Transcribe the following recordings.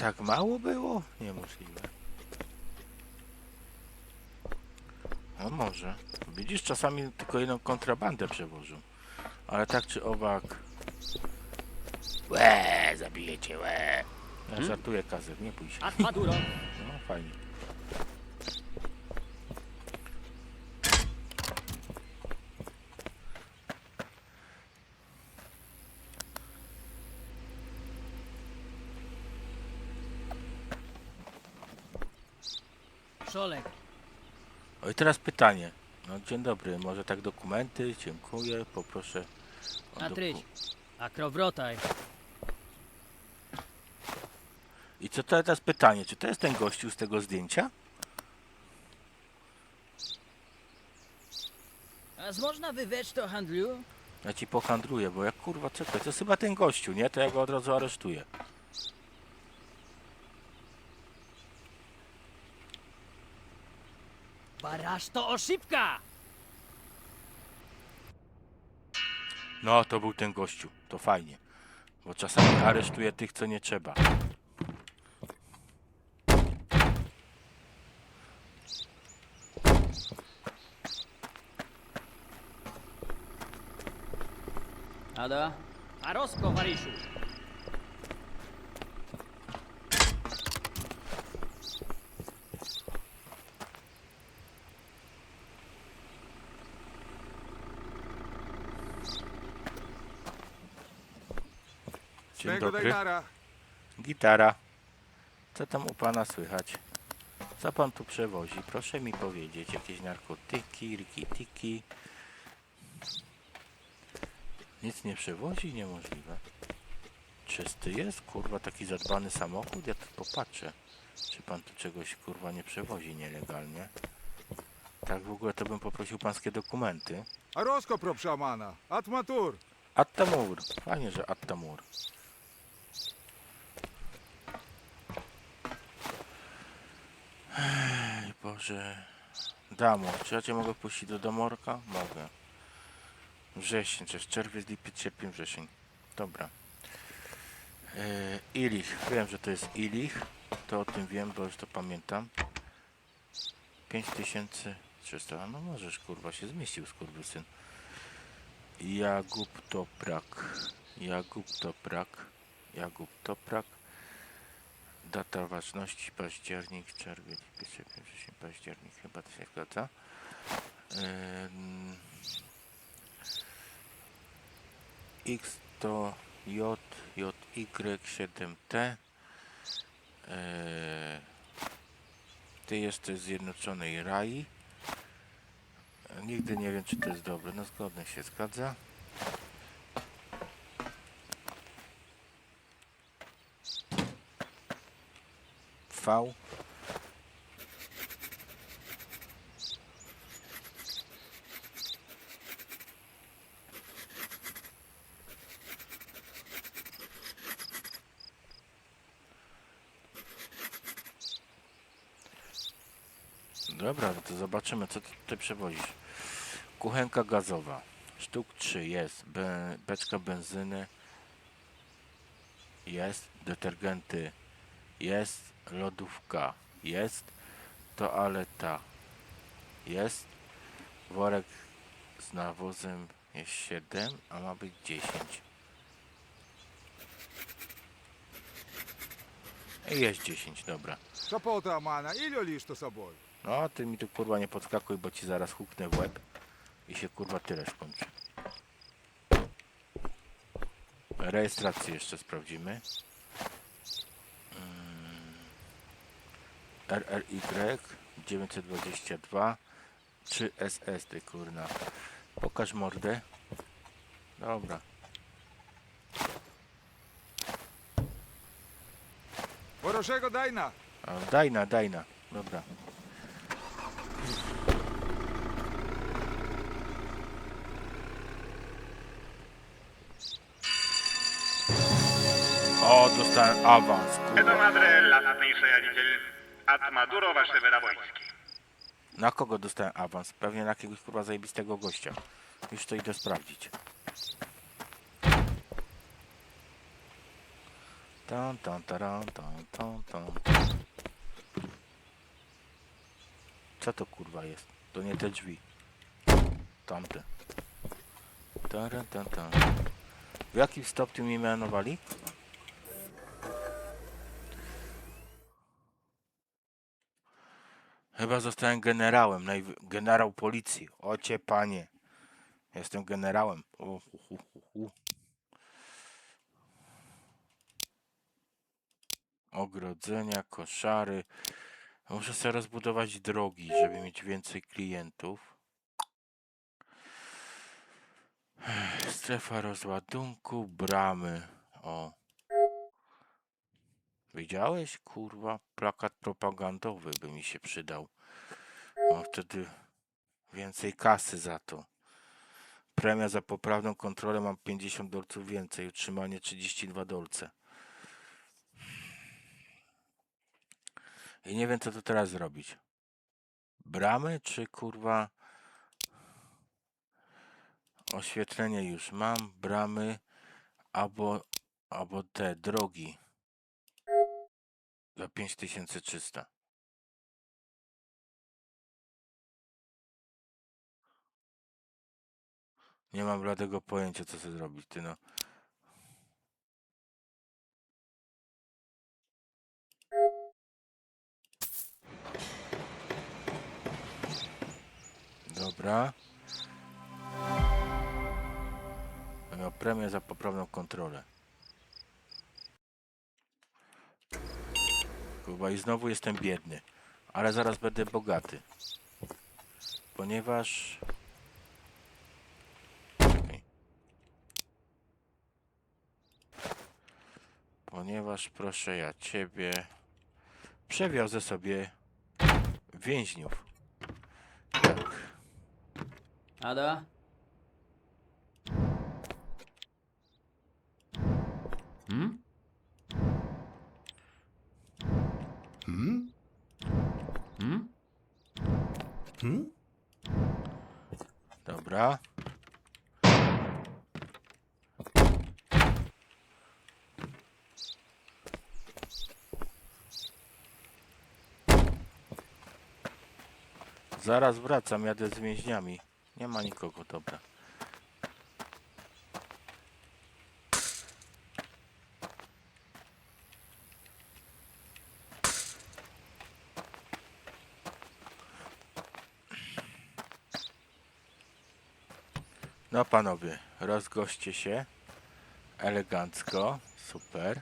Tak mało było? Niemożliwe. No może. Widzisz, czasami tylko jedną kontrabandę przewożą. Ale tak czy owak... Łe, zabijecie, łe. Ja żartuję, Kazer, nie Maduro. No, fajnie. Szolek. O i teraz pytanie. No dzień dobry, może tak dokumenty, dziękuję, poproszę o doku- A krowrotaj. I co to teraz pytanie, czy to jest ten gościu z tego zdjęcia? A można wywieć to handlu? Ja ci pohandluję, bo jak kurwa czekaj, to jest chyba ten gościu, nie? To ja go od razu aresztuję. Baraż to oszybka! No, to był ten gościu, to fajnie. Bo czasami aresztuję tych, co nie trzeba. Ada? A rozko. Dobry. Gitara. Co tam u pana słychać? Co pan tu przewozi? Proszę mi powiedzieć. Jakieś narkotyki, rikitiki. Nic nie przewozi? Niemożliwe. Czysty jest? Kurwa, taki zadbany samochód? Ja tu popatrzę. Czy pan tu czegoś, kurwa, nie przewozi nielegalnie? Tak w ogóle to bym poprosił pańskie dokumenty. A Rosko pro szamana. Atmatur. Attamur. Fajnie, że Attamur. Ej, Boże. Damo, czy ja cię mogę puścić do domorka? Mogę. Wrzesień, czy czerwiec, lipiec, sierpień, wrzesień. Dobra. E, Ilich. Wiem, że to jest Ilich. To o tym wiem, bo już to pamiętam. 5300. No możesz, kurwa, się zmieścił, skurwysyn. Jakub Toprak. Jakub Toprak. Jakub Toprak. Data ważności październik, czerwiec, sierpień, wrzesień, październik. Chyba to się zgadza. X to J, JY7T. Yy, Ty jesteś z Zjednoczonej Rai. Nigdy nie wiem, czy to jest dobre. No zgodnie się zgadza. V. Dobra, no to zobaczymy, co ty tutaj przewozisz. Kuchenka gazowa. Sztuk 3 jest. Be, beczka benzyny jest. Detergenty jest. Lodówka jest. Toaleta jest. Worek z nawozem jest 7, a ma być 10. I Jest 10, dobra. Amana. Ilio lisz to soboj. No, ty mi tu kurwa nie podskakuj, bo ci zaraz huknę w łeb i się kurwa tyle skończy. Rejestrację jeszcze sprawdzimy. RRY 922 3 SS ty kurna. Pokaż mordę. Dobra. Poroszego Dajna! A, Dajna, Dajna. Dobra. O, dostałem awans, kurwa. Adrella, At Maduro wasze wojskie. Na kogo dostałem awans? Pewnie na jakiegoś kurwa zajebistego gościa. Już to idę sprawdzić. Tan, tan, taran, tan, tan, tan. Co to kurwa jest? To nie te drzwi. Tamte. Taran, tan, tan. W jakim stopniu mnie mianowali? Chyba zostałem generałem, generał policji. Ocie panie. Jestem generałem. Ogrodzenia, koszary. Muszę sobie rozbudować drogi, żeby mieć więcej klientów. Strefa rozładunku, bramy. O. Widziałeś, kurwa? Plakat propagandowy by mi się przydał. Mam wtedy więcej kasy za to. Premia za poprawną kontrolę mam 50 dolców więcej, utrzymanie 32 dolce. I nie wiem co tu teraz zrobić. Bramy czy kurwa oświetlenie już mam, bramy albo albo te drogi za 5300. Nie mam bladego pojęcia co sobie zrobić, ty no. Dobra. Miał premię za poprawną kontrolę. Kurwa i znowu jestem biedny. Ale zaraz będę bogaty. Ponieważ... Ponieważ proszę ja ciebie... Przewiozę sobie więźniów. Tak. Ada? Dobra. Zaraz wracam, jadę z więźniami. Nie ma nikogo, dobra. No panowie, rozgoście się. Elegancko, super.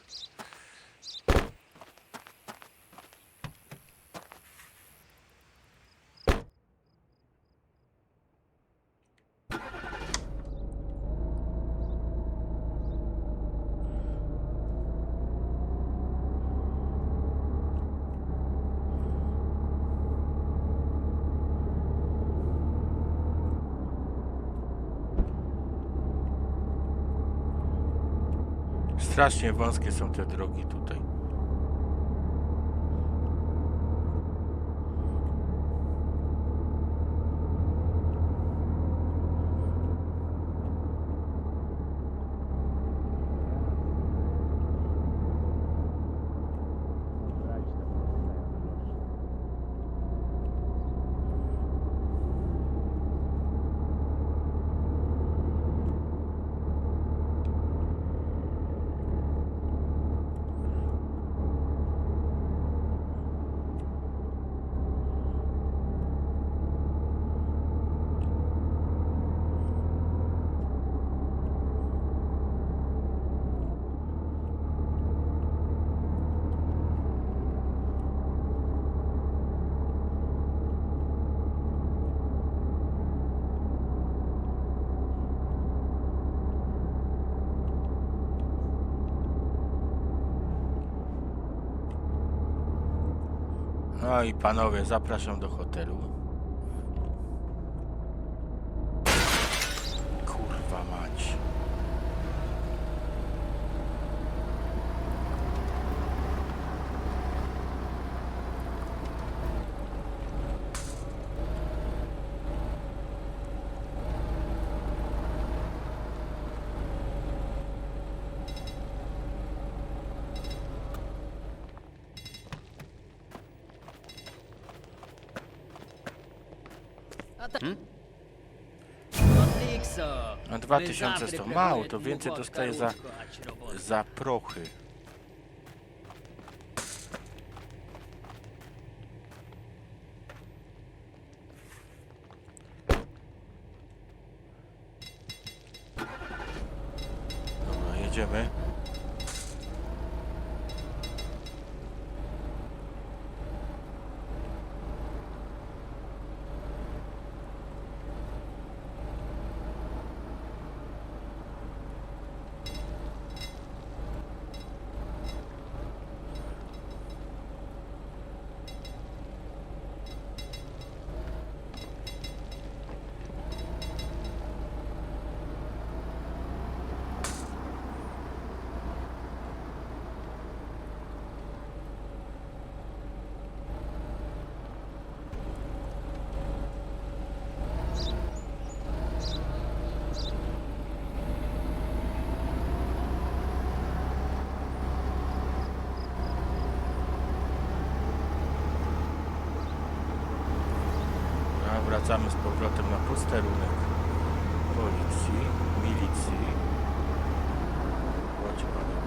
Strasznie wąskie są te drogi tutaj. No i panowie, zapraszam do hotelu. Kurwa mać. Odlikso! A 2100 to mało, to więcej dostaję za, za prochy. Dobra, jedziemy. A wracamy z powrotem na posterunek policji, milicji. Chodź panie.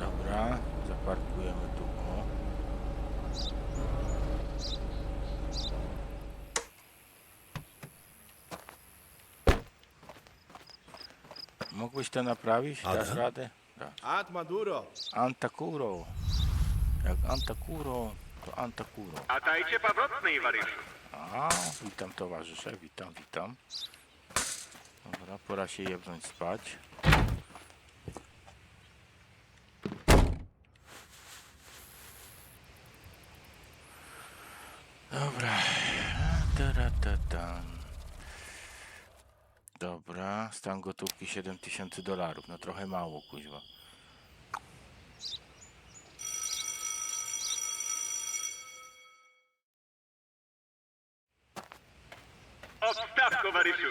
Dobra, zaparkujemy tu. O. Mógłbyś to naprawić? Dasz Ale? radę? Da. At Maduro. Antakuro. Jak Antakuro, to Antakuro. A dajcie powrotny, Iwaryszu. A, witam towarzysze, witam, witam. Dobra, pora się jebnąć spać. Dobra. Ta-ra-ta-ta. Dobra, stan gotówki 7000 dolarów. No trochę mało, kuźwa. Odstaw, towarzyszu.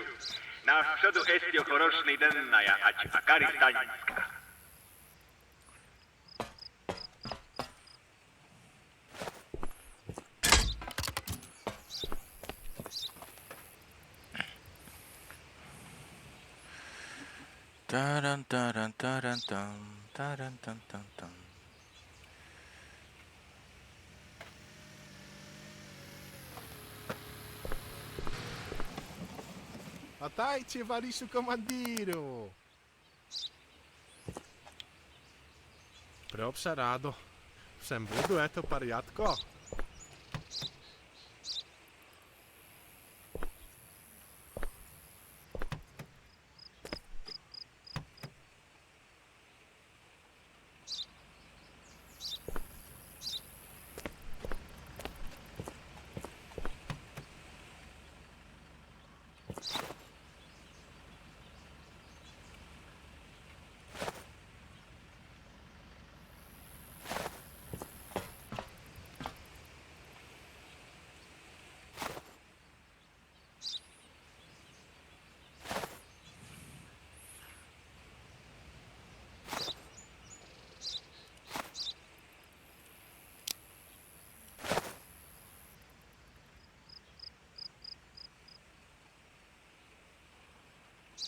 Na przodu jest ochoroczny dennaja, ać akaristańska. Taran, taran, taran, tam, taran, tam, tam, tam. A dajcie Wariszu komandiru. Proszę rado. Wszem budu eto pariatko.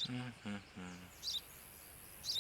嗯嗯嗯。